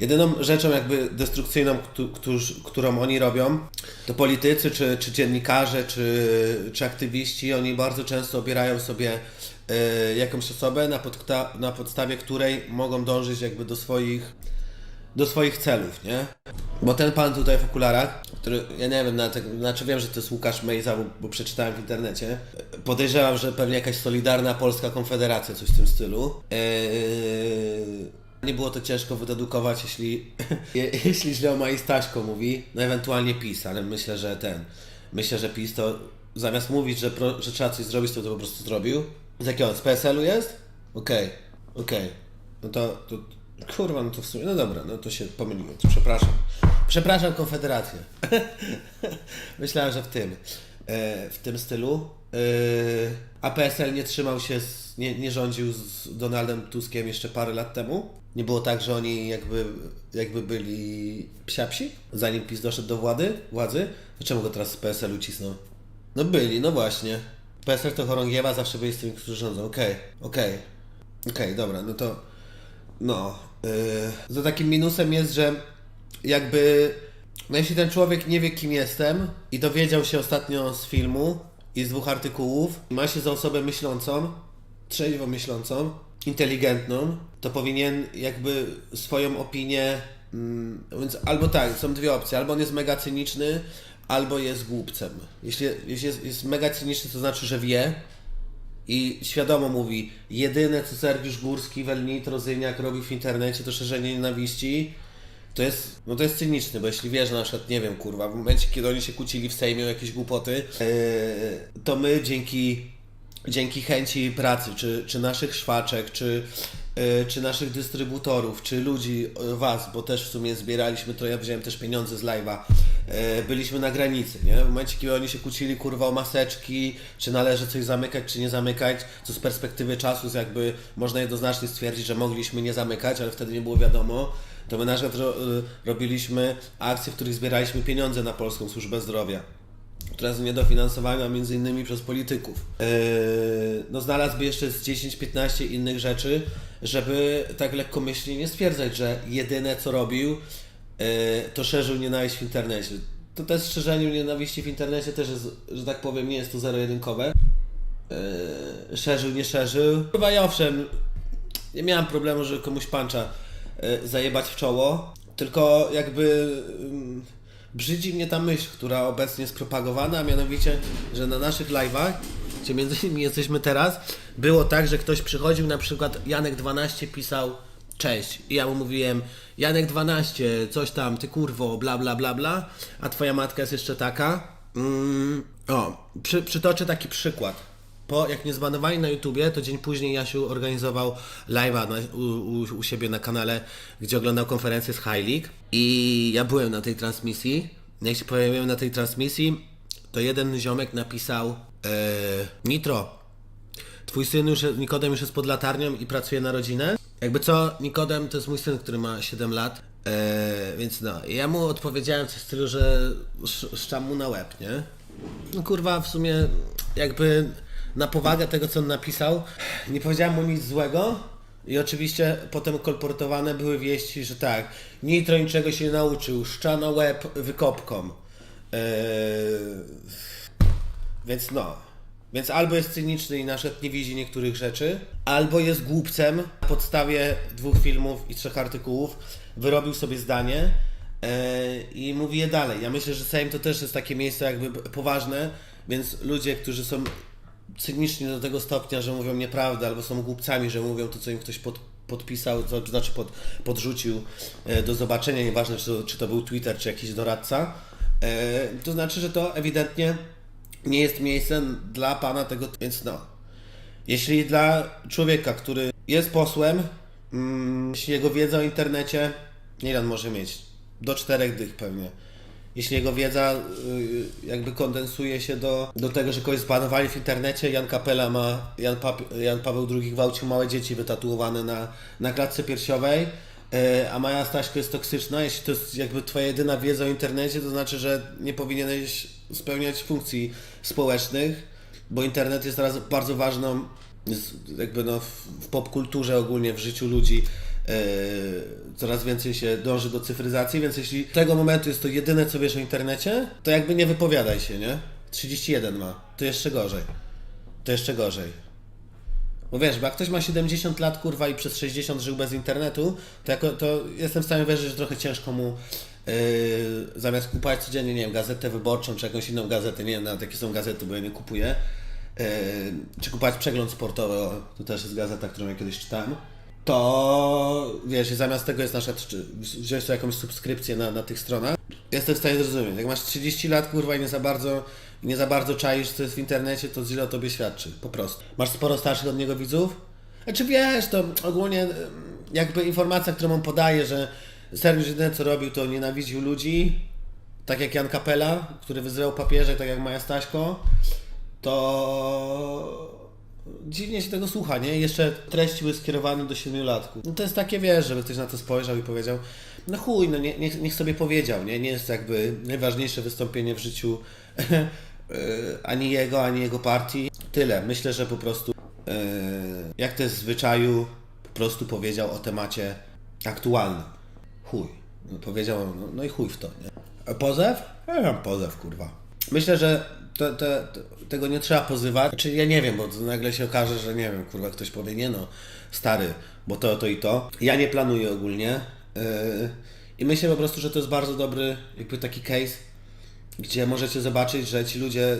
Jedyną rzeczą jakby destrukcyjną, którą oni robią, to politycy, czy, czy dziennikarze, czy, czy aktywiści, oni bardzo często obierają sobie e, jakąś osobę, na, podkta- na podstawie której mogą dążyć jakby do swoich, do swoich celów, nie? Bo ten pan tutaj w okularach, który, ja nie wiem, na znaczy wiem, że to jest Łukasz Mejza, bo, bo przeczytałem w internecie. Podejrzewam, że pewnie jakaś Solidarna Polska Konfederacja, coś w tym stylu. Eee, nie było to ciężko wydedukować, jeśli, je, jeśli źle o Mai Staśko mówi, no ewentualnie PiS, ale myślę, że ten, myślę, że PiS to zamiast mówić, że, pro, że trzeba coś zrobić, to to po prostu zrobił. Z jakiego? Z PSL-u jest? Okej, okej. No to, to, kurwa, no to w sumie, no dobra, no to się pomyliłem, przepraszam. Przepraszam Konfederację. Myślałem, że w tym, e, w tym stylu. E, a PSL nie trzymał się, z, nie, nie rządził z Donaldem Tuskiem jeszcze parę lat temu. Nie było tak, że oni jakby, jakby byli psiapsi, zanim PiS doszedł do władzy, władzy. Czemu go teraz z PSL-u cisną? No byli, no właśnie. PSL to chorągiewa, zawsze byli z tymi, którzy rządzą. Okej, okej. Okej, dobra, no to no. Yy, za takim minusem jest, że jakby no jeśli ten człowiek nie wie kim jestem i dowiedział się ostatnio z filmu i z dwóch artykułów, ma się za osobę myślącą, trzeźwo myślącą, inteligentną, to powinien jakby swoją opinię, mm, więc albo tak, są dwie opcje, albo on jest mega cyniczny, albo jest głupcem. Jeśli, jeśli jest, jest mega cyniczny, to znaczy, że wie, i świadomo mówi, jedyne co Sergiusz Górski, Welnit, Rozyniak robi w internecie to szerzenie nienawiści, to jest, no to jest cyniczne, bo jeśli wiesz, na przykład, nie wiem, kurwa, w momencie, kiedy oni się kłócili w Sejmie o jakieś głupoty, yy, to my dzięki, dzięki chęci pracy, czy, czy naszych szwaczek, czy, yy, czy naszych dystrybutorów, czy ludzi, yy, was, bo też w sumie zbieraliśmy to, ja wziąłem też pieniądze z live'a, yy, byliśmy na granicy, nie? W momencie, kiedy oni się kłócili, kurwa, o maseczki, czy należy coś zamykać, czy nie zamykać, co z perspektywy czasu jakby można jednoznacznie stwierdzić, że mogliśmy nie zamykać, ale wtedy nie było wiadomo, to my na przykład y, robiliśmy akcje, w których zbieraliśmy pieniądze na Polską Służbę Zdrowia, która jest niedofinansowana między innymi przez polityków. Yy, no znalazłby jeszcze z 10-15 innych rzeczy, żeby tak lekkomyślnie nie stwierdzać, że jedyne co robił, yy, to szerzył nienawiść w internecie. To też szerzeniu nienawiści w internecie też jest, że tak powiem, nie jest to zero-jedynkowe. Szerzył, nie szerzył. Chyba i owszem, nie miałem problemu, żeby komuś pancza y, zajebać w czoło, tylko jakby ym, brzydzi mnie ta myśl, która obecnie jest propagowana, a mianowicie, że na naszych live'ach, gdzie między innymi jesteśmy teraz, było tak, że ktoś przychodził, na przykład Janek12 pisał cześć i ja mu mówiłem Janek 12, coś tam, ty kurwo, bla bla bla bla, a twoja matka jest jeszcze taka. Mm, o, przy, przytoczę taki przykład. Po, jak mnie zbanowali na YouTubie, to dzień później Jasiu organizował live'a na, u, u, u siebie na kanale, gdzie oglądał konferencję z High League i ja byłem na tej transmisji. Jak się pojawiłem na tej transmisji, to jeden ziomek napisał e, Nitro, twój syn już, Nikodem już jest pod latarnią i pracuje na rodzinę. Jakby co, Nikodem to jest mój syn, który ma 7 lat, e, więc no. Ja mu odpowiedziałem coś w stylu, że sz, szczam mu na łeb, nie? No kurwa, w sumie jakby na powagę tego, co on napisał, nie powiedziałem mu nic złego. I oczywiście potem kolportowane były wieści, że tak, Nitro niczego się nie nauczył, szczano łeb wykopką. Eee, więc no. Więc albo jest cyniczny i na nie widzi niektórych rzeczy, albo jest głupcem na podstawie dwóch filmów i trzech artykułów, wyrobił sobie zdanie e, i mówi je dalej. Ja myślę, że Sejm to też jest takie miejsce jakby poważne, więc ludzie, którzy są cyniczni do tego stopnia, że mówią nieprawdę, albo są głupcami, że mówią to, co im ktoś pod, podpisał, to znaczy pod, podrzucił e, do zobaczenia, nieważne czy to, czy to był Twitter, czy jakiś doradca, e, to znaczy, że to ewidentnie nie jest miejscem dla pana tego, więc no. Jeśli dla człowieka, który jest posłem, mm, jeśli jego wiedza o internecie, nie on może mieć? Do czterech dych pewnie. Jeśli jego wiedza y, jakby kondensuje się do, do tego, że kogoś zbanowali w internecie, Jan Kapela ma, Jan, Pap- Jan Paweł II gwałcił małe dzieci wytatuowane na, na klatce piersiowej, y, a Maja Staśko jest toksyczna, jeśli to jest jakby twoja jedyna wiedza o internecie, to znaczy, że nie powinieneś spełniać funkcji społecznych, bo internet jest teraz bardzo ważną, jakby no w, w popkulturze ogólnie, w życiu ludzi, coraz więcej się dąży do cyfryzacji, więc jeśli tego momentu jest to jedyne, co wiesz o internecie, to jakby nie wypowiadaj się, nie? 31 ma, to jeszcze gorzej. To jeszcze gorzej. Bo wiesz, bo jak ktoś ma 70 lat, kurwa, i przez 60 żył bez internetu, to, jako, to jestem w stanie wierzyć, że trochę ciężko mu yy, zamiast kupować codziennie, nie wiem, gazetę wyborczą, czy jakąś inną gazetę, nie wiem, nawet jakie są gazety, bo ja nie kupuję, yy, czy kupować przegląd sportowy, o, to też jest gazeta, którą ja kiedyś czytałem, to wiesz, zamiast tego jest nasza, wziąć sobie jakąś subskrypcję na, na tych stronach, jestem w stanie zrozumieć. Jak masz 30 lat, kurwa, i nie za bardzo, nie za bardzo czaisz, co jest w internecie, to źle o tobie świadczy, po prostu. Masz sporo starszych od niego widzów? Znaczy wiesz, to ogólnie jakby informacja, którą on podaje, że Sergiusz jedyne co robił, to nienawidził ludzi, tak jak Jan Kapela, który wyzywał papieża, tak jak Maja Staśko, to dziwnie się tego słucha, nie? Jeszcze treści były skierowane do siedmiolatków. No to jest takie, wiesz, żeby ktoś na to spojrzał i powiedział, no chuj, no nie, niech, niech sobie powiedział, nie? Nie jest jakby najważniejsze wystąpienie w życiu ani jego, ani jego partii. Tyle. Myślę, że po prostu e, jak to jest w zwyczaju, po prostu powiedział o temacie aktualnym. Chuj. No, powiedział, no, no i chuj w to, nie? A pozew? Ja mam pozew, kurwa. Myślę, że to, to, to, tego nie trzeba pozywać. Czy ja nie wiem, bo nagle się okaże, że nie wiem, kurwa, ktoś powie, nie no, stary, bo to, to i to. Ja nie planuję ogólnie. Yy, I myślę po prostu, że to jest bardzo dobry, jakby taki case, gdzie możecie zobaczyć, że ci ludzie,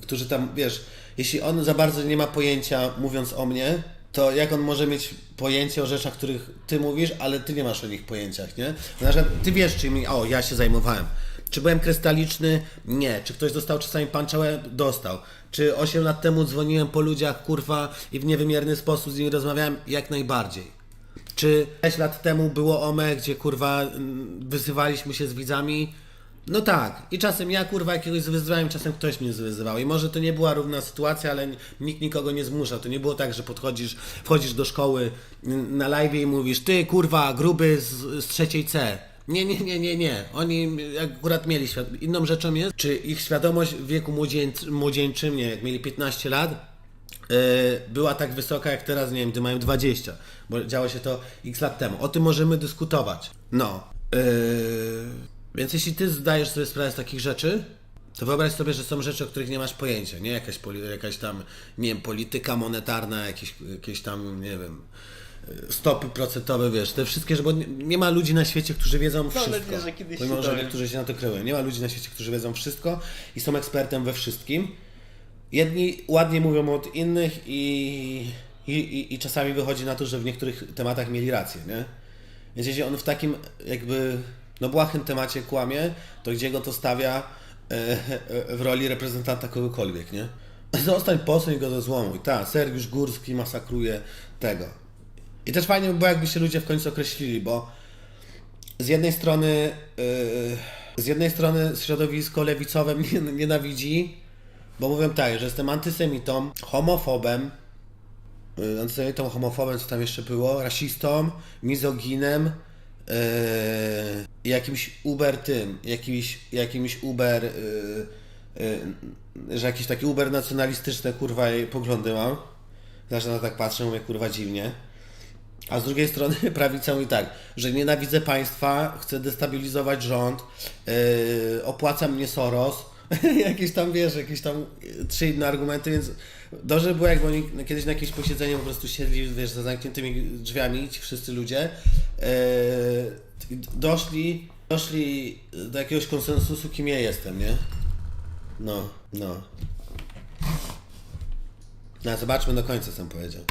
którzy tam, wiesz, jeśli on za bardzo nie ma pojęcia, mówiąc o mnie, to jak on może mieć pojęcie o rzeczach, których ty mówisz, ale ty nie masz o nich pojęciach, nie? Na przykład ty wiesz, czym, o, ja się zajmowałem. Czy byłem krystaliczny? Nie. Czy ktoś dostał czasami panczołę? Dostał. Czy 8 lat temu dzwoniłem po ludziach, kurwa, i w niewymierny sposób z nimi rozmawiałem? Jak najbardziej. Czy 6 lat temu było OME, gdzie kurwa mm, wyzywaliśmy się z widzami? No tak. I czasem ja kurwa jakiegoś wyzywałem, czasem ktoś mnie wyzywał. I może to nie była równa sytuacja, ale nikt nikogo nie zmusza. To nie było tak, że podchodzisz, wchodzisz do szkoły mm, na live i mówisz, ty kurwa, gruby z, z trzeciej C. Nie, nie, nie, nie, nie. Oni akurat mieli świadomość. Inną rzeczą jest, czy ich świadomość w wieku młodzieńc- młodzieńczym, nie, jak mieli 15 lat, yy, była tak wysoka jak teraz, nie wiem, gdy mają 20, bo działo się to x lat temu. O tym możemy dyskutować. No. Yy, więc jeśli ty zdajesz sobie sprawę z takich rzeczy, to wyobraź sobie, że są rzeczy, o których nie masz pojęcia, nie? Jakaś, poli- jakaś tam, nie wiem, polityka monetarna, jakieś, jakieś tam, nie wiem, stopy procentowe, wiesz, te wszystkie, że bo nie, nie ma ludzi na świecie, którzy wiedzą wszystko. nadzieję, że kiedyś Pomimo, się że dowiem. niektórzy się na to kryją. Nie ma ludzi na świecie, którzy wiedzą wszystko i są ekspertem we wszystkim. Jedni ładnie mówią od innych i, i, i, i czasami wychodzi na to, że w niektórych tematach mieli rację, nie? Więc jeśli on w takim jakby no błahym temacie kłamie, to gdzie go to stawia e, e, w roli reprezentanta kogokolwiek, nie? Zostań posłem i go do złomu. I tak, Sergiusz Górski masakruje tego. I też fajnie by było, jakby się ludzie w końcu określili, bo z jednej strony yy, z jednej strony środowisko lewicowe mnie nienawidzi, bo mówią tak, że jestem antysemitą, homofobem, yy, antysemitą, homofobem, co tam jeszcze było, rasistą, mizoginem, yy, jakimś uber tym, jakimś, jakimś uber, yy, yy, że jakieś takie uber nacjonalistyczne kurwa poglądy mam. Zawsze na tak patrzę, mówię kurwa dziwnie. A z drugiej strony prawica mówi tak, że nienawidzę państwa, chcę destabilizować rząd, yy, opłaca mnie Soros, jakieś tam, wiesz, jakieś tam trzy inne argumenty, więc dobrze by było, jakby oni kiedyś na jakieś posiedzenie po prostu siedli, wiesz, za zamkniętymi drzwiami, ci wszyscy ludzie, yy, doszli, doszli do jakiegoś konsensusu, kim ja jestem, nie? No, no. No, zobaczmy do końca, co powiedział.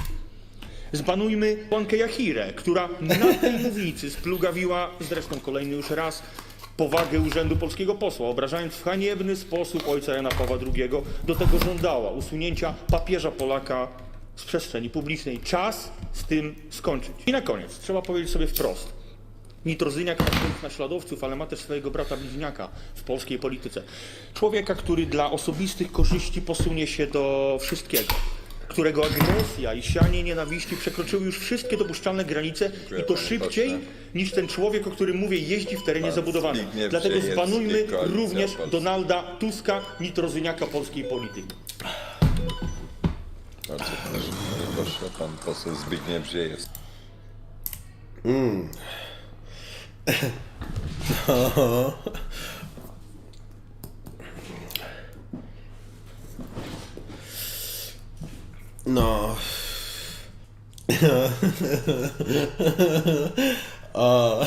Zbanujmy Łankę Jachirę, która na tej mównicy splugawiła, zresztą kolejny już raz, powagę urzędu polskiego posła, obrażając w haniebny sposób ojca Jana Pawła II. Do tego żądała usunięcia papieża Polaka z przestrzeni publicznej. Czas z tym skończyć. I na koniec trzeba powiedzieć sobie wprost. Nitrozyniak ma swoich naśladowców, ale ma też swojego brata bliźniaka w polskiej polityce. Człowieka, który dla osobistych korzyści posunie się do wszystkiego. Którego agresja i sianie nienawiści przekroczyły już wszystkie dopuszczalne granice i to panie szybciej pośle. niż ten człowiek, o którym mówię, jeździ w terenie Pan zabudowanym. Zbigniew Dlatego Ziejewski, zbanujmy Koalicja również Polska. Donalda Tuska, nitrozyniaka polskiej polityki. Bardzo proszę, panie pośle, pan poseł Zbigniew Ziejewski. No. o.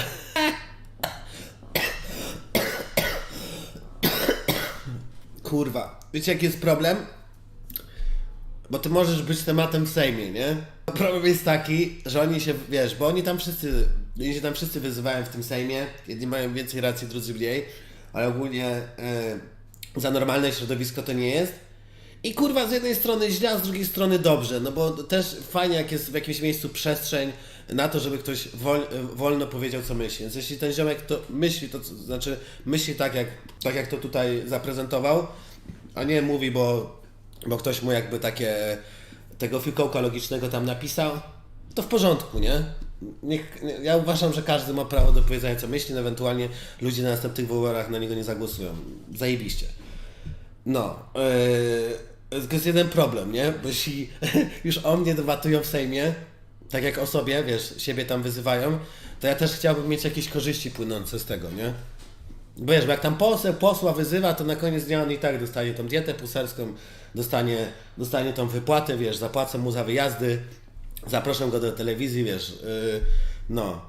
Kurwa. Wiecie jaki jest problem? Bo ty możesz być tematem w Sejmie, nie? Problem jest taki, że oni się, wiesz, bo oni tam wszyscy, oni się tam wszyscy wyzywają w tym Sejmie, jedni mają więcej racji, drudzy mniej, ale ogólnie e, za normalne środowisko to nie jest. I kurwa, z jednej strony źle, a z drugiej strony dobrze, no bo też fajnie, jak jest w jakimś miejscu przestrzeń na to, żeby ktoś wol, wolno powiedział, co myśli. Więc jeśli ten ziomek to myśli, to znaczy myśli tak, jak, tak jak to tutaj zaprezentował, a nie mówi, bo, bo ktoś mu jakby takie tego fikołka logicznego tam napisał, to w porządku, nie? Niech, nie- ja uważam, że każdy ma prawo do powiedzenia, co myśli, no ewentualnie ludzie na następnych wyborach na niego nie zagłosują. Zajebiście. No, yy, tylko jest jeden problem, nie? Bo jeśli już o mnie debatują w Sejmie, tak jak o sobie, wiesz, siebie tam wyzywają, to ja też chciałbym mieć jakieś korzyści płynące z tego, nie? Bo Wiesz, bo jak tam poseł posła wyzywa, to na koniec dnia on i tak dostanie tą dietę puserską, dostanie, dostanie tą wypłatę, wiesz, zapłacę mu za wyjazdy, zaproszę go do telewizji, wiesz, yy, no.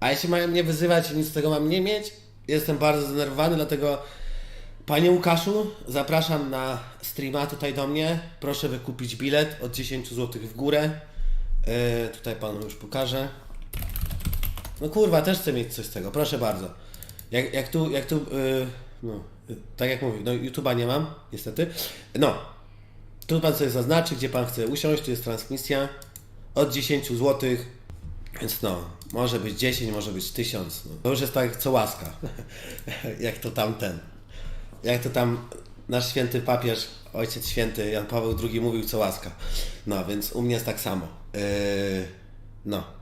A jeśli mają mnie wyzywać i nic z tego mam nie mieć, jestem bardzo zdenerwowany, dlatego Panie Łukaszu, zapraszam na streama tutaj do mnie. Proszę wykupić bilet od 10 zł w górę. Yy, tutaj panu już pokażę. No kurwa, też chcę mieć coś z tego, proszę bardzo. Jak, jak tu, jak tu, yy, no, yy, tak jak mówię, no YouTube'a nie mam, niestety. No, tu pan sobie zaznaczy, gdzie pan chce usiąść, tu jest transmisja od 10 zł, więc no, może być 10, może być 1000. No. To już jest tak co łaska, jak to tamten. Jak to tam nasz święty papież, ojciec święty Jan Paweł II mówił co łaska. No, więc u mnie jest tak samo. Yy, no.